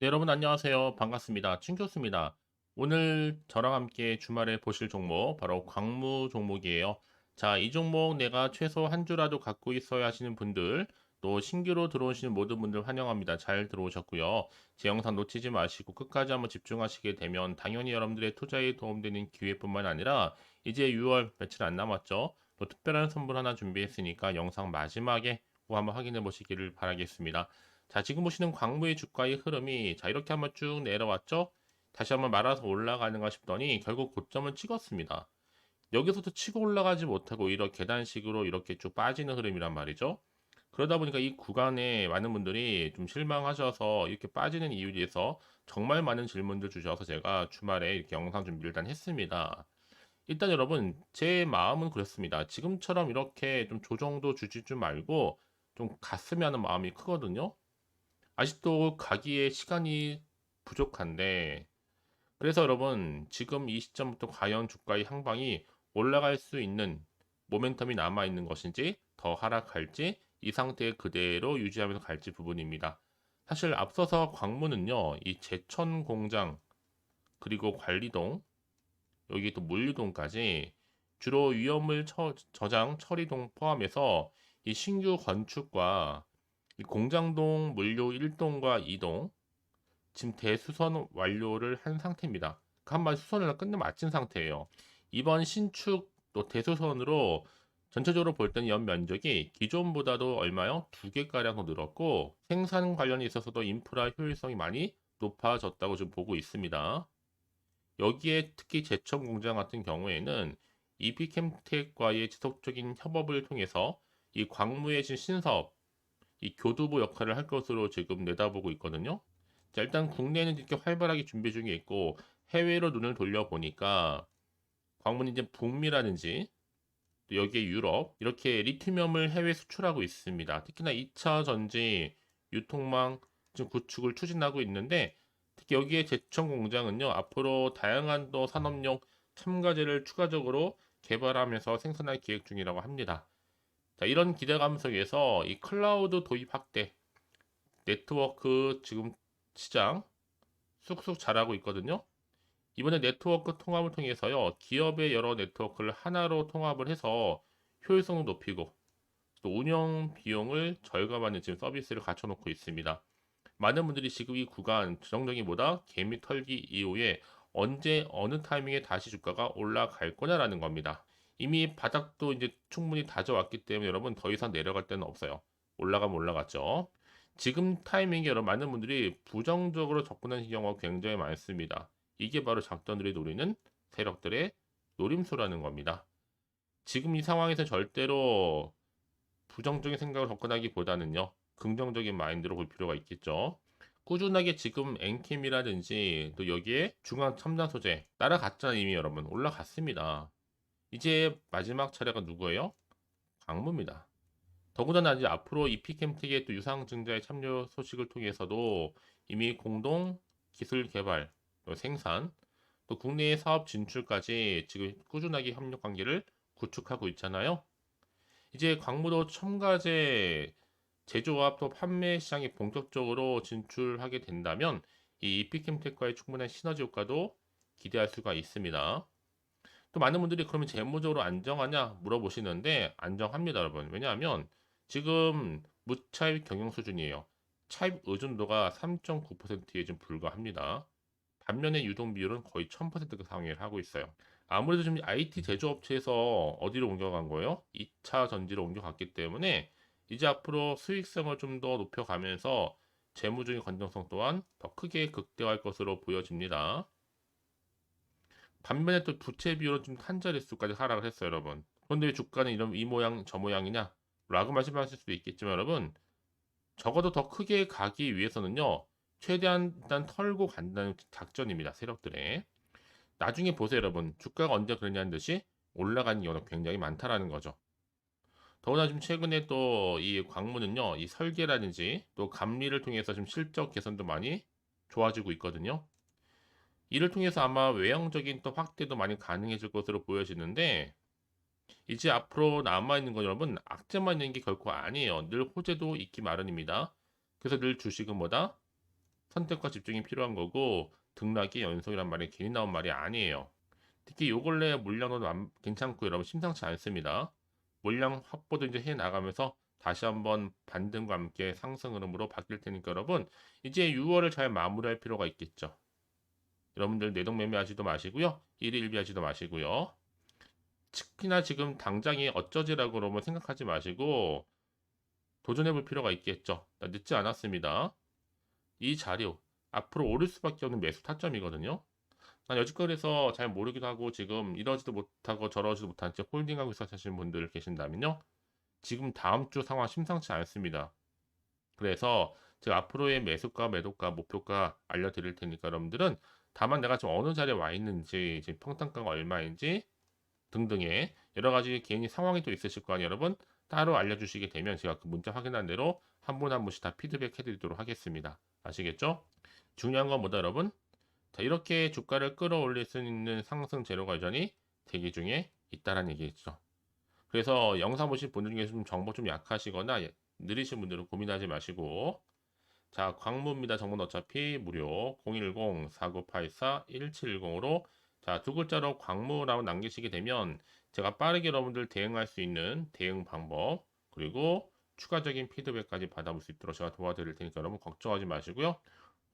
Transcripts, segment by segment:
네, 여러분 안녕하세요. 반갑습니다. 친교수입니다. 오늘 저랑 함께 주말에 보실 종목 바로 광무 종목이에요. 자, 이 종목 내가 최소 한 주라도 갖고 있어야 하시는 분들 또 신규로 들어오시는 모든 분들 환영합니다. 잘 들어오셨고요. 제 영상 놓치지 마시고 끝까지 한번 집중하시게 되면 당연히 여러분들의 투자에 도움되는 기회뿐만 아니라 이제 6월 며칠 안 남았죠. 또 특별한 선물 하나 준비했으니까 영상 마지막에 꼭 한번 확인해 보시기를 바라겠습니다. 자, 지금 보시는 광무의 주가의 흐름이 자, 이렇게 한번 쭉 내려왔죠? 다시 한번 말아서 올라가는가 싶더니 결국 고점을 찍었습니다. 여기서도 치고 올라가지 못하고 이렇게 계단식으로 이렇게 쭉 빠지는 흐름이란 말이죠. 그러다 보니까 이 구간에 많은 분들이 좀 실망하셔서 이렇게 빠지는 이유에 대해서 정말 많은 질문들 주셔서 제가 주말에 이렇게 영상 준비를 일단 했습니다. 일단 여러분, 제 마음은 그렇습니다. 지금처럼 이렇게 좀 조정도 주지 좀 말고 좀 갔으면 하는 마음이 크거든요. 아직도 가기에 시간이 부족한데 그래서 여러분 지금 이 시점부터 과연 주가의 향방이 올라갈 수 있는 모멘텀이 남아 있는 것인지 더 하락할지 이 상태 그대로 유지하면서 갈지 부분입니다. 사실 앞서서 광무는요 이 제천 공장 그리고 관리동 여기 또 물류동까지 주로 위험을 처, 저장 처리동 포함해서 이 신규 건축과 이 공장동 물류 1동과 2동 지금 대수선 완료를 한 상태입니다. 그 한마디 수선을 끝내 마친 상태예요. 이번 신축 또 대수선으로 전체적으로 볼 때는 연 면적이 기존보다도 얼마요? 두 개가량 더 늘었고 생산 관련에 있어서도 인프라 효율성이 많이 높아졌다고 좀 보고 있습니다. 여기에 특히 제천 공장 같은 경우에는 이비캠텍과의 지속적인 협업을 통해서 이 광무의 신사업 이 교두보 역할을 할 것으로 지금 내다보고 있거든요. 자, 일단 국내는 이렇게 활발하게 준비 중에 있고 해외로 눈을 돌려보니까 광문 이제 북미라든지 또 여기에 유럽 이렇게 리튬염을 해외 수출하고 있습니다. 특히나 2차 전지 유통망 지금 구축을 추진하고 있는데 특히 여기에 제천 공장은요 앞으로 다양한 또 산업용 첨가제를 추가적으로 개발하면서 생산할 계획 중이라고 합니다. 자, 이런 기대감 속에서 이 클라우드 도입 확대, 네트워크 지금 시장 쑥쑥 자라고 있거든요. 이번에 네트워크 통합을 통해서요, 기업의 여러 네트워크를 하나로 통합을 해서 효율성을 높이고 또 운영 비용을 절감하는 지금 서비스를 갖춰놓고 있습니다. 많은 분들이 지금 이 구간 주정적이보다 개미 털기 이후에 언제 어느 타이밍에 다시 주가가 올라갈 거냐라는 겁니다. 이미 바닥도 이제 충분히 다져왔기 때문에 여러분 더 이상 내려갈 데는 없어요. 올라가면 올라갔죠. 지금 타이밍에 여러분 많은 분들이 부정적으로 접근하는 경우가 굉장히 많습니다. 이게 바로 작전들이 노리는 세력들의 노림수라는 겁니다. 지금 이 상황에서 절대로 부정적인 생각을 접근하기보다는요. 긍정적인 마인드로 볼 필요가 있겠죠. 꾸준하게 지금 엔캠이라든지 또 여기에 중앙 첨단 소재 따라갔잖아요 이미 여러분 올라갔습니다. 이제 마지막 차례가 누구예요? 광무입니다. 더군다나 이제 앞으로 이피캠텍의 또 유상증자의 참여 소식을 통해서도 이미 공동 기술 개발, 또 생산, 또 국내의 사업 진출까지 지금 꾸준하게 협력 관계를 구축하고 있잖아요. 이제 광무도 첨가제 제조업 또 판매 시장에 본격적으로 진출하게 된다면 이 이피캠텍과의 충분한 시너지 효과도 기대할 수가 있습니다. 또 많은 분들이 그러면 재무적으로 안정하냐 물어보시는데 안정합니다, 여러분. 왜냐하면 지금 무차입 경영 수준이에요. 차입 의존도가 3.9%에 좀 불과합니다. 반면에 유동 비율은 거의 1000% 상회를 하고 있어요. 아무래도 좀 IT 제조업체에서 어디로 옮겨간 거예요? 2차 전지로 옮겨갔기 때문에 이제 앞으로 수익성을 좀 더 높여가면서 재무적인 건전성 또한 더 크게 극대화할 것으로 보여집니다. 반면에 또 부채 비율은 좀 한 자릿수까지 하락을 했어요, 여러분. 그런데 왜 주가는 이런 이 모양 저 모양이냐? 라고 말씀하실 수도 있겠지만 여러분 적어도 더 크게 가기 위해서는요 최대한 일단 털고 간다는 작전입니다 세력들의 나중에 보세요 여러분 주가가 언제 그러냐는 듯이 올라가는 경우가 굉장히 많다라는 거죠 더구나 지금 최근에 또 이 광무는요 이 설계라든지 또 감리를 통해서 좀 실적 개선도 많이 좋아지고 있거든요 이를 통해서 아마 외형적인 또 확대도 많이 가능해질 것으로 보여지는데 이제 앞으로 남아있는 건 여러분 악재만 있는 게 결코 아니에요. 늘 호재도 있기 마련입니다. 그래서 늘 주식은 뭐다? 선택과 집중이 필요한 거고 등락이 연속이란 말이 괜히 나온 말이 아니에요. 특히 요 근래 물량도 남- 괜찮고 여러분 심상치 않습니다. 물량 확보도 이제 해 나가면서 다시 한번 반등과 함께 상승 흐름으로 바뀔 테니까 여러분 이제 6월을 잘 마무리할 필요가 있겠죠. 여러분들 내동매매 하지도 마시고요. 일일비 하지도 마시고요. 특히나 지금 당장이 어쩌지라고 그러면 생각하지 마시고 도전해 볼 필요가 있겠죠. 늦지 않았습니다. 이 자료 앞으로 오를 수밖에 없는 매수 타점이거든요. 난 여지껏해서 잘 모르기도 하고 지금 이러지도 못하고 저러지도 못한 채 홀딩하고 있어 하시는 분들 계신다면요. 지금 다음 주 상황 심상치 않습니다. 그래서 제가 앞으로의 매수가, 매도가, 목표가 알려드릴 테니까 여러분들은 다만 내가 지금 어느 자리에 와 있는지, 지금 평단가가 얼마인지 등등의 여러 가지 개인이 상황이 또 있으실 거 아니에요, 여러분. 따로 알려주시게 되면 제가 그 문자 확인한 대로 한 분 한 분씩 다 피드백 해드리도록 하겠습니다. 아시겠죠? 중요한 건 뭐다, 여러분? 자, 이렇게 주가를 끌어올릴 수 있는 상승 재료가 여전히 대기 중에 있다라는 얘기겠죠. 그래서 영상 보실 분들 중에 좀 정보 좀 약하시거나 예, 느리신 분들은 고민하지 마시고 자, 광무입니다. 정보는 어차피 무료 010-4984-1710으로 자, 두 글자로 광무라고 남기시게 되면 제가 빠르게 여러분들 대응할 수 있는 대응 방법 그리고 추가적인 피드백까지 받아볼 수 있도록 제가 도와드릴 테니까 여러분 걱정하지 마시고요.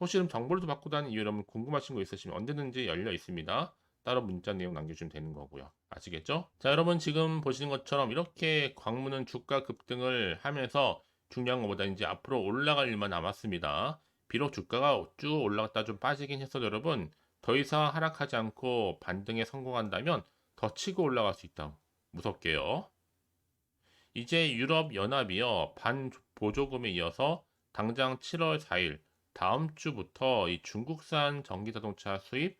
혹시 좀 정보를 더 받고 다니는 이유 여러분 궁금하신 거 있으시면 언제든지 열려 있습니다. 따로 문자 내용 남겨주시면 되는 거고요. 아시겠죠? 자, 여러분 지금 보시는 것처럼 이렇게 광무는 주가 급등을 하면서 중요한 것보다 이제 앞으로 올라갈 일만 남았습니다. 비록 주가가 쭉 올라갔다 좀 빠지긴 했어도 여러분 더 이상 하락하지 않고 반등에 성공한다면 더 치고 올라갈 수 있다. 무섭게요. 이제 유럽 연합이요 반 보조금에 이어서 당장 7월 4일 다음 주부터 이 중국산 전기 자동차 수입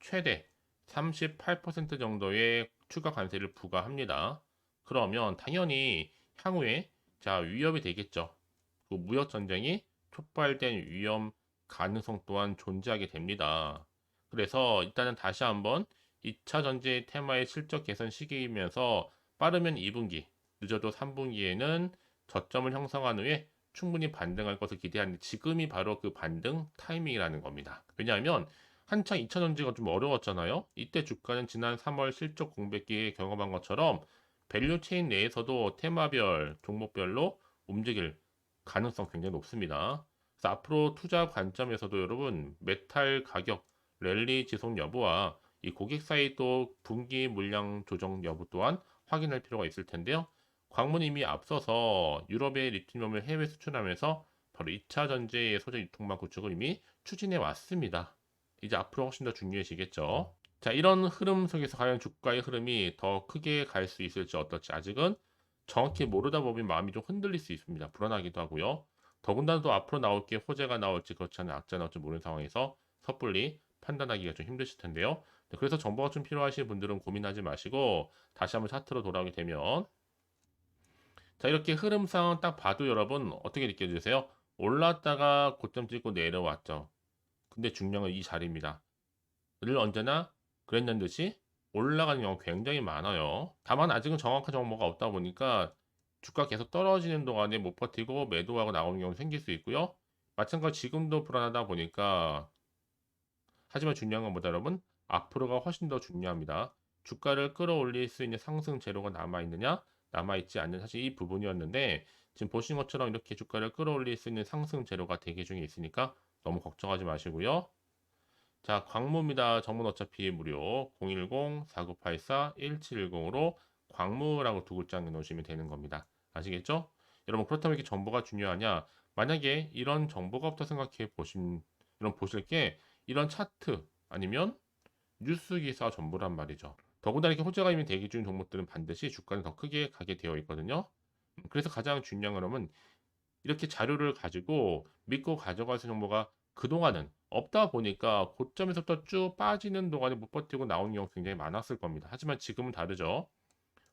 최대 38% 정도의 추가 관세를 부과합니다. 그러면 당연히 향후에 자 위협이 되겠죠. 그 무역 전쟁이 촉발된 위험 가능성 또한 존재하게 됩니다. 그래서 일단은 다시 한번 2차 전지 테마의 실적 개선 시기이면서 빠르면 2분기, 늦어도 3분기에는 저점을 형성한 후에 충분히 반등할 것을 기대하는데 지금이 바로 그 반등 타이밍이라는 겁니다. 왜냐하면 한창 2차 전지가 좀 어려웠잖아요. 이때 주가는 지난 3월 실적 공백기에 경험한 것처럼 밸류 체인 내에서도 테마별, 종목별로 움직일 가능성 굉장히 높습니다. 그래서 앞으로 투자 관점에서도 여러분 메탈 가격 랠리 지속 여부와 이 고객 사이 또 분기 물량 조정 여부 또한 확인할 필요가 있을 텐데요. 광문 이미 앞서서 유럽의 리튬을 해외 수출하면서 바로 2차 전지의 소재 유통망 구축을 이미 추진해 왔습니다. 이제 앞으로 훨씬 더 중요해지겠죠. 자, 이런 흐름 속에서 과연 주가의 흐름이 더 크게 갈 수 있을지 어떨지 아직은 정확히 모르다 보면 마음이 좀 흔들릴 수 있습니다. 불안하기도 하고요. 더군다나 또 앞으로 나올 게 호재가 나올지 그렇지 않은 악재가 나올지 모르는 상황에서 섣불리 판단하기가 좀 힘드실 텐데요. 네, 그래서 정보가 좀 필요하신 분들은 고민하지 마시고 다시 한번 차트로 돌아오게 되면 자 이렇게 흐름상 딱 봐도 여러분 어떻게 느껴지세요? 올랐다가 고점 찍고 내려왔죠. 근데 건이 자리입니다. 늘 언제나 그랬는 듯이 올라가는 경우 굉장히 많아요. 다만 아직은 정확한 정보가 없다 보니까 주가 계속 떨어지는 동안에 못 버티고 매도하고 나오는 경우 생길 수 있고요. 마찬가지 지금도 불안하다 보니까 하지만 중요한 건 뭐다 여러분? 앞으로가 훨씬 더 중요합니다. 주가를 끌어올릴 수 있는 상승 재료가 남아있느냐? 남아있지 않는 사실 이 부분이었는데 지금 보신 것처럼 이렇게 주가를 끌어올릴 수 있는 상승 재료가 대기 중에 있으니까 너무 걱정하지 마시고요. 자, 광무입니다. 정문 어차피 무료 010-4984-1710으로 광무라고 두 글자 넣으시면 되는 겁니다. 아시겠죠? 여러분 그렇다면 이렇게 정보가 중요하냐? 만약에 이런 정보가 없다 생각해 보신 이런 보실 게 이런 차트 아니면 뉴스 기사 전부란 말이죠. 더군다나 이렇게 호재가 있는 대기 중 종목들은 반드시 주가는 더 크게 가게 되어 있거든요. 음, 그래서 가장 중요한 거는 이렇게 자료를 가지고 믿고 있는 정보가 그동안은 없다 보니까 고점에서부터 쭉 빠지는 동안에 못 버티고 나오는 경우 굉장히 많았을 겁니다. 하지만 지금은 다르죠.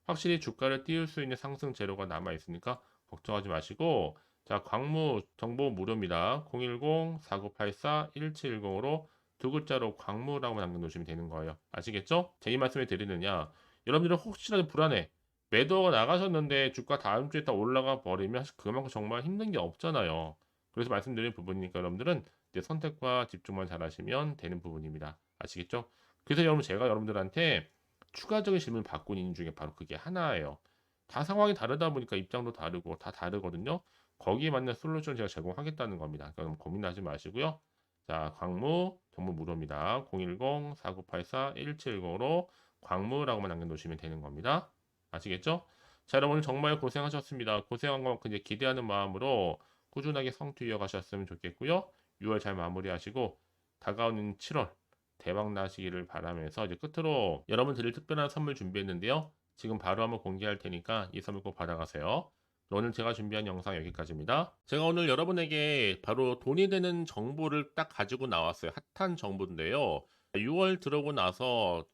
확실히 주가를 띄울 수 있는 상승 재료가 남아 있으니까 걱정하지 마시고 자 광무 정보 무료입니다. 010-4984-1710으로 두 글자로 광무라고 남겨놓으시면 되는 거예요. 아시겠죠? 제 이 말씀을 드리느냐 여러분들은 혹시라도 불안해 매도가 나가셨는데 주가 다음 주에 딱 올라가 버리면 그만큼 정말 힘든 게 없잖아요. 그래서 말씀드린 부분이니까 여러분들은 이제 선택과 집중만 잘하시면 되는 부분입니다. 아시겠죠? 그래서 여러분 제가 여러분들한테 추가적인 질문 받고 있는 중에 바로 그게 하나예요. 다 상황이 다르다 보니까 입장도 다르고 다 다르거든요. 거기에 맞는 솔루션을 제가 제공하겠다는 겁니다. 그럼 고민하지 마시고요. 자, 광무 정보 무료입니다. 010-4984-1710으로 광무라고만 남겨놓으시면 되는 겁니다. 아시겠죠? 자, 여러분 정말 고생하셨습니다. 고생한 것만큼 이제 기대하는 마음으로 꾸준하게 성투 이어가셨으면 좋겠고요. 6월 잘 마무리하시고 다가오는 7월 대박 나시기를 바라면서 이제 끝으로 여러분 드릴 특별한 선물 준비했는데요. 지금 바로 한번 공개할 테니까 이 선물 꼭 받아가세요. 오늘 제가 준비한 영상 여기까지입니다. 제가 오늘 여러분에게 바로 돈이 되는 정보를 딱 가지고 나왔어요. 핫한 정보인데요. 6월 들어오고 나서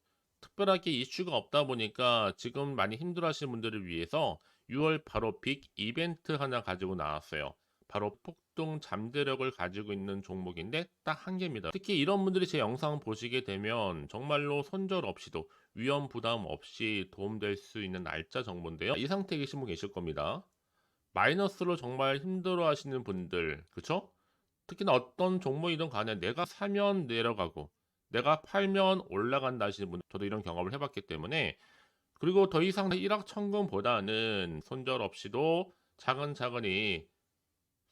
특별하게 이슈가 없다 보니까 지금 많이 힘들어 하시는 분들을 위해서 6월 바로 빅 이벤트 하나 가지고 나왔어요. 바로 폭등 잠재력을 가지고 있는 종목인데 딱 한 개입니다. 특히 이런 분들이 제 영상 보시게 되면 정말로 손절 없이도 위험 부담 없이 도움될 수 있는 날짜 정보인데요. 이 상태에 계신 분 계실 겁니다. 마이너스로 정말 힘들어 하시는 분들, 그쵸? 특히나 어떤 종목이든 간에 내가 사면 내려가고 내가 팔면 올라간다 하시는 분, 저도 이런 경험을 해봤기 때문에 그리고 더 이상 일확천금보다는 손절 없이도 차근차근히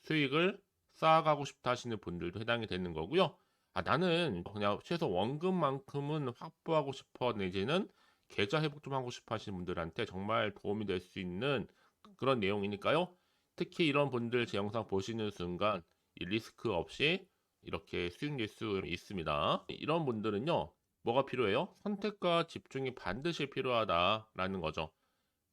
수익을 쌓아가고 싶다 하시는 분들도 해당이 되는 거고요. 아, 나는 그냥 최소 원금만큼은 확보하고 싶어 내지는 계좌 회복 좀 하고 싶어 하시는 분들한테 정말 도움이 될 수 있는 그런 내용이니까요. 특히 이런 분들 제 영상 보시는 순간 이 리스크 없이 이렇게 수익 낼수 있습니다. 이런 분들은요. 뭐가 필요해요? 선택과 집중이 반드시 필요하다라는 거죠.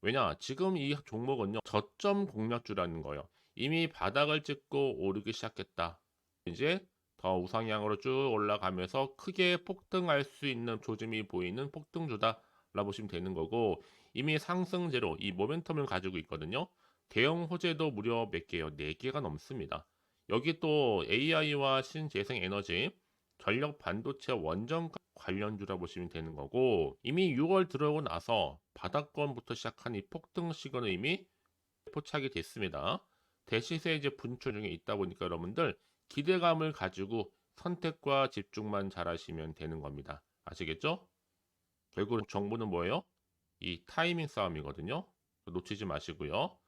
왜냐? 지금 이 종목은요. 저점 공략주라는 거예요. 이미 바닥을 찍고 오르기 시작했다. 이제 더 우상향으로 쭉 올라가면서 크게 폭등할 수 있는 조짐이 보이는 폭등주다. 라 보시면 되는 거고 이미 상승제로 이 모멘텀을 가지고 있거든요. 대형 호재도 무려 몇 개요? 4개가 넘습니다. 여기 또 AI와 신재생 에너지, 전력 반도체 원전 관련주라 보시면 되는 거고 이미 6월 들어오고 나서 바닥권부터 시작한 이 폭등 시그널 이미 포착이 됐습니다. 대시세 이제 분출 중에 있다 보니까 여러분들 기대감을 가지고 선택과 집중만 잘하시면 되는 겁니다. 아시겠죠? 결국 정보는 뭐예요? 이 타이밍 싸움이거든요. 놓치지 마시고요.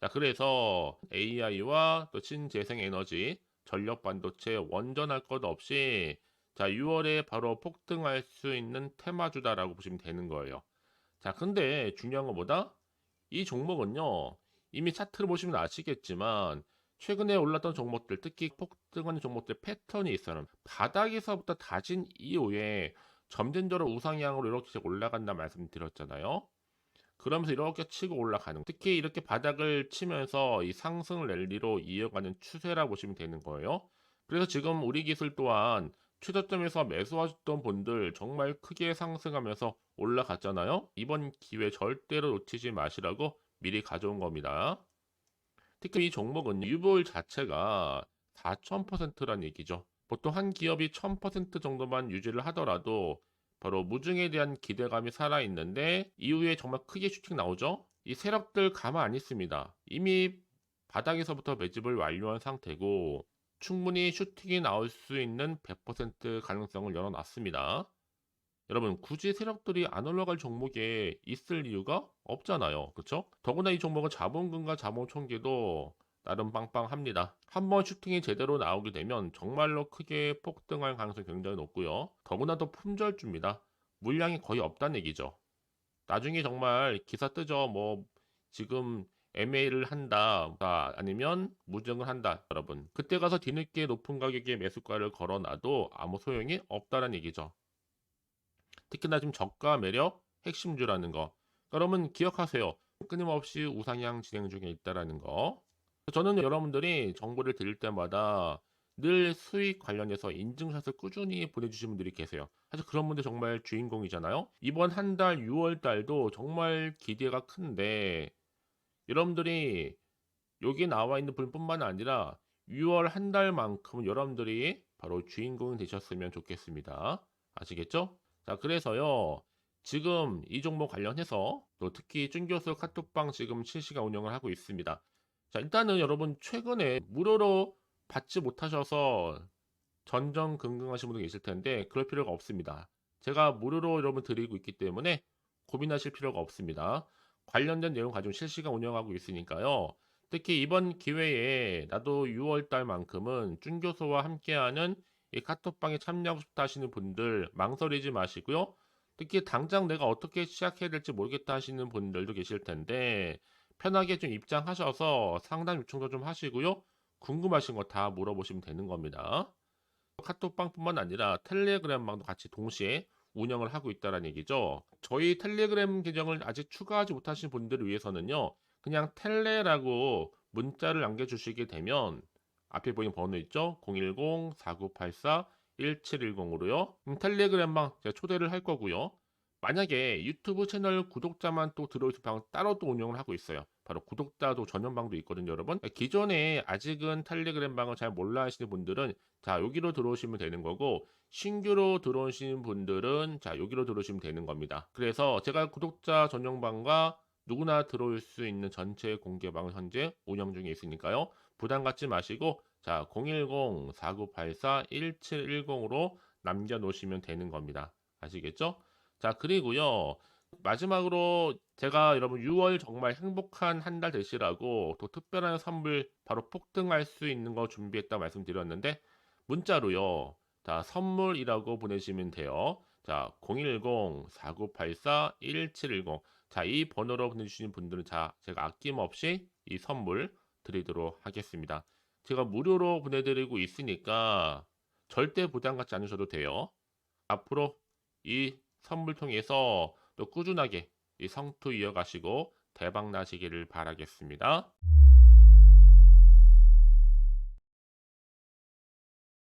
자, 그래서 AI와 또 신재생 에너지, 전력 반도체 원전할 것 없이 자, 6월에 바로 폭등할 수 있는 테마주다라고 보시면 되는 거예요. 자, 근데 중요한 것보다 이 종목은요. 이미 차트를 보시면 아시겠지만 최근에 올랐던 종목들, 특히 폭등하는 종목들 패턴이 있어요. 바닥에서부터 다진 이후에 점진적으로 우상향으로 이렇게 올라간다 말씀드렸잖아요. 그러면서 이렇게 치고 올라가는 특히 이렇게 바닥을 치면서 이 상승 랠리로 이어가는 추세라 보시면 되는 거예요. 그래서 지금 우리 기술 또한 최저점에서 매수하셨던 분들 정말 크게 상승하면서 올라갔잖아요. 이번 기회 절대로 놓치지 마시라고 미리 가져온 겁니다. 특히 이 종목은 유보율 자체가 4,000%란 얘기죠. 보통 한 기업이 1000% 정도만 유지를 하더라도 바로 무중에 대한 기대감이 살아있는데 이후에 정말 크게 슈팅 나오죠. 이 세력들 가만 안 있습니다. 이미 바닥에서부터 매집을 완료한 상태고 충분히 슈팅이 나올 수 있는 100% 가능성을 열어놨습니다. 여러분 굳이 세력들이 안 올라갈 종목에 있을 이유가 없잖아요. 그렇죠? 더구나 이 종목은 자본금과 자본 총계도 나름 빵빵합니다. 한번 슈팅이 제대로 나오게 되면 정말로 크게 폭등할 가능성이 굉장히 높고요. 더구나 더 품절주입니다. 물량이 거의 없다는 얘기죠. 나중에 정말 기사 뜨죠. 뭐 지금 MA를 한다 아니면 무증을 한다 여러분 그때 가서 뒤늦게 높은 가격에 매수가를 걸어놔도 아무 소용이 없다는 얘기죠 특히나 지금 저가 매력 핵심주라는 거 여러분 기억하세요 끊임없이 우상향 진행 중에 있다라는 거 저는 여러분들이 정보를 드릴 때마다 늘 수익 관련해서 인증샷을 꾸준히 보내주시는 분들이 계세요. 사실 그런 분들 정말 주인공이잖아요. 이번 한 달 6월 달도 정말 기대가 큰데 여러분들이 여기 나와 있는 분뿐만 아니라 6월 한 달만큼 여러분들이 바로 주인공이 되셨으면 좋겠습니다. 아시겠죠? 자, 그래서요. 지금 이 종목 관련해서 또 특히 쭌교수 카톡방 지금 실시간 운영을 하고 있습니다. 자, 일단은 여러분 최근에 무료로 받지 못하셔서 전전긍긍하시는 분도 계실 텐데 그럴 필요가 없습니다. 제가 무료로 여러분 드리고 있기 때문에 고민하실 필요가 없습니다. 관련된 내용 가지고 실시간 운영하고 있으니까요. 특히 이번 기회에 나도 6월 달만큼은 준 교수와 함께하는 이 카톡방에 참여하고 싶다 하시는 분들 망설이지 마시고요. 특히 당장 내가 어떻게 시작해야 될지 모르겠다 하시는 분들도 계실 텐데 편하게 좀 입장하셔서 상담 요청도 좀 하시고요. 궁금하신 거 다 물어보시면 되는 겁니다. 카톡방뿐만 아니라 텔레그램방도 같이 동시에 운영을 하고 있다는 얘기죠. 저희 텔레그램 계정을 아직 추가하지 못하신 분들을 위해서는요. 그냥 텔레라고 문자를 남겨주시게 되면 앞에 보이는 번호 있죠? 010-4984-1710으로요. 음, 텔레그램방 제가 초대를 할 거고요. 만약에 유튜브 채널 구독자만 또 들어오실 방 따로 또 운영을 하고 있어요. 바로 구독자도 전용방도 있거든요, 여러분. 기존에 아직은 텔레그램 방을 잘 몰라 하시는 분들은 자, 여기로 들어오시면 되는 거고 신규로 들어오시는 분들은 자, 여기로 들어오시면 되는 겁니다. 그래서 제가 구독자 전용방과 누구나 들어올 수 있는 전체 공개방을 현재 운영 중에 있으니까요. 부담 갖지 마시고 자, 010-4984-1710으로 남겨 놓으시면 되는 겁니다. 아시겠죠? 자, 그리고요. 마지막으로 제가 여러분 6월 정말 행복한 한 달 되시라고 또 특별한 선물 바로 폭등할 수 있는 거 준비했다 말씀드렸는데 문자로요. 자, 선물이라고 보내시면 돼요. 자, 010-4984-1710. 자, 이 번호로 보내주시는 분들은 자, 제가 아낌없이 이 선물 드리도록 하겠습니다. 제가 무료로 보내드리고 있으니까 절대 부담 갖지 않으셔도 돼요. 앞으로 이 선물 통해서 또 꾸준하게 이 성투 이어가시고 대박 나시기를 바라겠습니다.